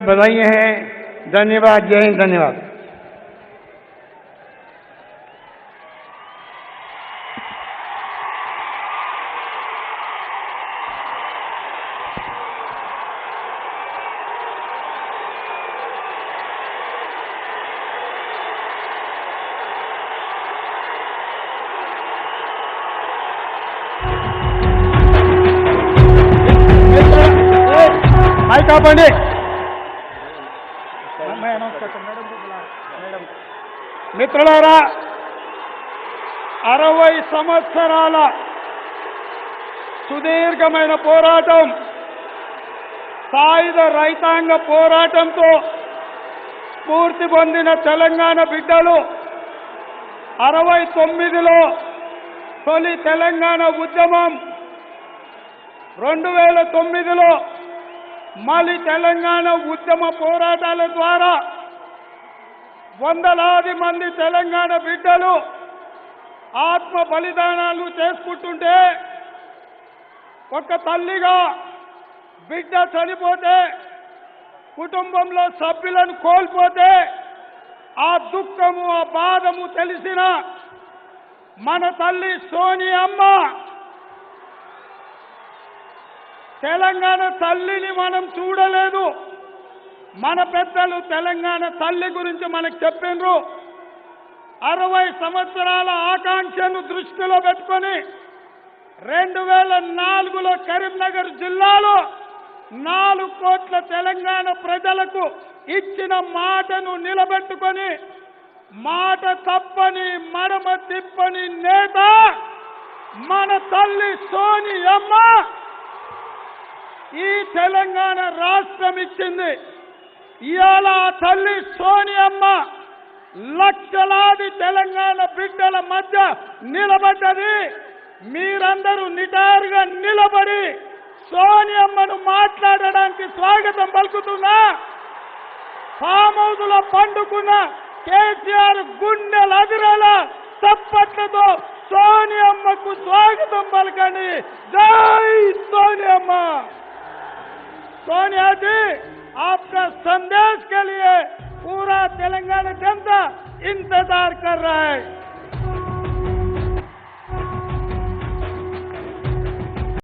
बधाई हैं धन्यवाद जय हिंद धन्यवाद पंडित మిత్రులారా అరవై సంవత్సరాల సుదీర్ఘమైన పోరాటం సాయుధ రైతాంగ పోరాటంతో స్ఫూర్తి పొందిన తెలంగాణ బిడ్డలు అరవై తొమ్మిదిలో తొలి తెలంగాణ ఉద్యమం రెండు వేల తొమ్మిదిలో మళ్ళీ తెలంగాణ ఉద్యమ పోరాటాల ద్వారా వందలాది మంది తెలంగాణ బిడ్డలు ఆత్మ బలిదానాలు చేసుకుంటుంటే ఒక తల్లిగా బిడ్డ చనిపోతే కుటుంబంలో సభ్యులను కోల్పోతే ఆ దుఃఖము ఆ బాధము తెలిసిన మన తల్లి సోని అమ్మ తెలంగాణ తల్లిని మనం చూడలేదు. మన పెద్దలు తెలంగాణ తల్లి గురించి మనకు చెప్పిండ్రు అరవై సంవత్సరాల ఆకాంక్షను దృష్టిలో పెట్టుకొని రెండు వేల నాలుగులో కరీంనగర్ జిల్లాలో నాలుగు కోట్ల తెలంగాణ ప్రజలకు ఇచ్చిన మాటను నిలబెట్టుకొని మాట తప్పని మడమ తిప్పని నేత మన తల్లి సోని అమ్మ ఈ తెలంగాణ రాష్ట్రం ఇచ్చింది. ఇవాళ ఆ తల్లి సోనియమ్మ లక్షలాది తెలంగాణ బిడ్డల మధ్య నిలబడ్డది. మీరందరూ నిటారుగా నిలబడి సోనియమ్మను మాట్లాడడానికి స్వాగతం పలుకుతున్నా. ఫామ్ పండుకున్న కేసీఆర్ గుండెలు అదిరేల చప్పట్లతో సోనియమ్మకు స్వాగతం పలకండి. జై सोनिया जी आपका संदेश के लिए पूरा तेलंगाना जनता इंतज़ार कर रहा है।